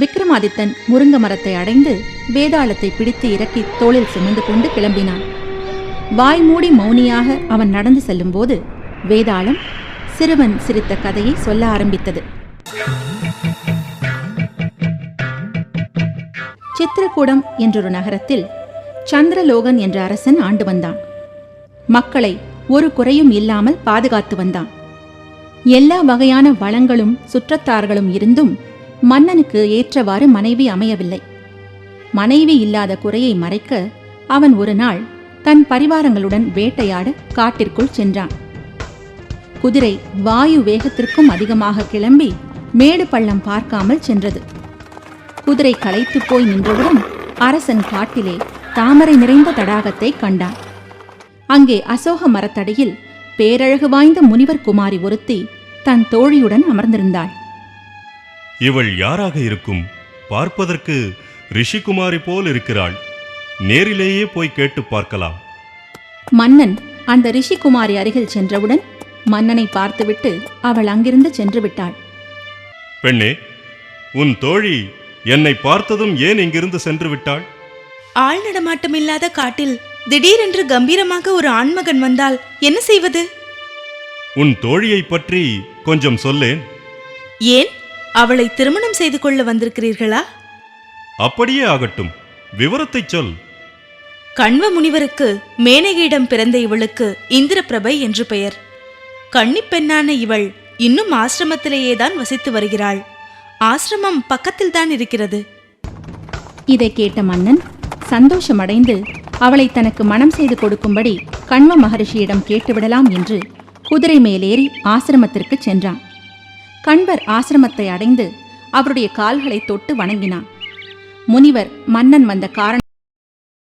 விக்ரமாதித்தன் முருங்க மரத்தை அடைந்து வேதாளத்தை பிடித்து இறக்கி தோளில் சுமந்து கொண்டு கிளம்பினான். வாய் மூடி மௌனியாக அவன் நடந்து செல்லும்போது வேதாளம் சிறுவன் சிரித்த கதையை சொல்ல ஆரம்பித்தது. சித்திரகூடம் என்றொரு நகரத்தில் சந்திரலோகன் என்ற அரசன் ஆண்டு வந்தான். மக்களை ஒரு குறையும் இல்லாமல் பாதுகாத்து வந்தான். எல்லா வகையான வளங்களும் சுற்றத்தார்களும் இருந்தும் மன்னனுக்கு ஏற்றவாறு மனைவி அமையவில்லை. மனைவி இல்லாத குறையை மறைக்க அவன் ஒரு நாள் தன் பரிவாரங்களுடன் வேட்டையாட காட்டிற்குள் சென்றான். குதிரை வாயு வேகத்திற்கும் அதிகமாக கிளம்பி மேடு பள்ளம் பார்க்காமல் சென்றது. குதிரை களைத்துப் போய் நின்றவுடன் அரசன் காட்டிலே தாமரை நிறைந்த தடாகத்தை கண்டான். அங்கே அசோக மரத்தடியில் பேரழகு வாய்ந்த முனிவர் குமாரி ஒருத்தி தன் தோழியுடன் அமர்ந்திருந்தாள். இவள் யாராக இருக்கும்? பார்ப்பதற்கு ரிஷிகுமாரி போல் இருக்கிறாள். நேரிலேயே போய் கேட்டு பார்க்கலாம். மன்னன் அந்த ரிஷிகுமாரி அருகில் சென்றவுடன் மன்னனை பார்த்துவிட்டு அவள் அங்கிருந்து சென்று விட்டாள். பெண்ணே உன் தோழி என்னை பார்த்ததும் ஏன் இங்கிருந்து சென்று விட்டாள்? ஆள் நடமாட்டம் இல்லாத காட்டில் திடீரென்று கம்பீரமாக ஒரு ஆண்மகன் வந்தால் என்ன செய்வது? உன் தோழியைப் பற்றி கொஞ்சம் சொல்லேன். ஏன்? அவளை திருமணம் செய்து கொள்ள வந்திருக்கிறீர்களா? அப்படியே ஆகட்டும். விவரத்தைச் சொல். கண்வ முனிவருக்கு மேனகையிடம் பிறந்த இவளுக்கு இந்திரபிரபை என்று பெயர். கன்னிப் பெண்ணான இவள் இன்னும் ஆசிரமத்திலேயே தான் வசித்து வருகிறாள். ஆசிரமம் பக்கத்தில் தான் இருக்கிறது. இதை கேட்ட மன்னன் சந்தோஷமடைந்து அவளை தனக்கு மனம் செய்து கொடுக்கும்படி கண்வ மகரிஷியிடம் கேட்டுவிடலாம் என்று குதிரை மேலேறி ஆசிரமத்திற்கு சென்றான். கண்வர் ஆசிரமத்தை அடைந்து அவருடைய கால்களை தொட்டு வணங்கினான். முனிவர் மன்னன் வந்த காரணம்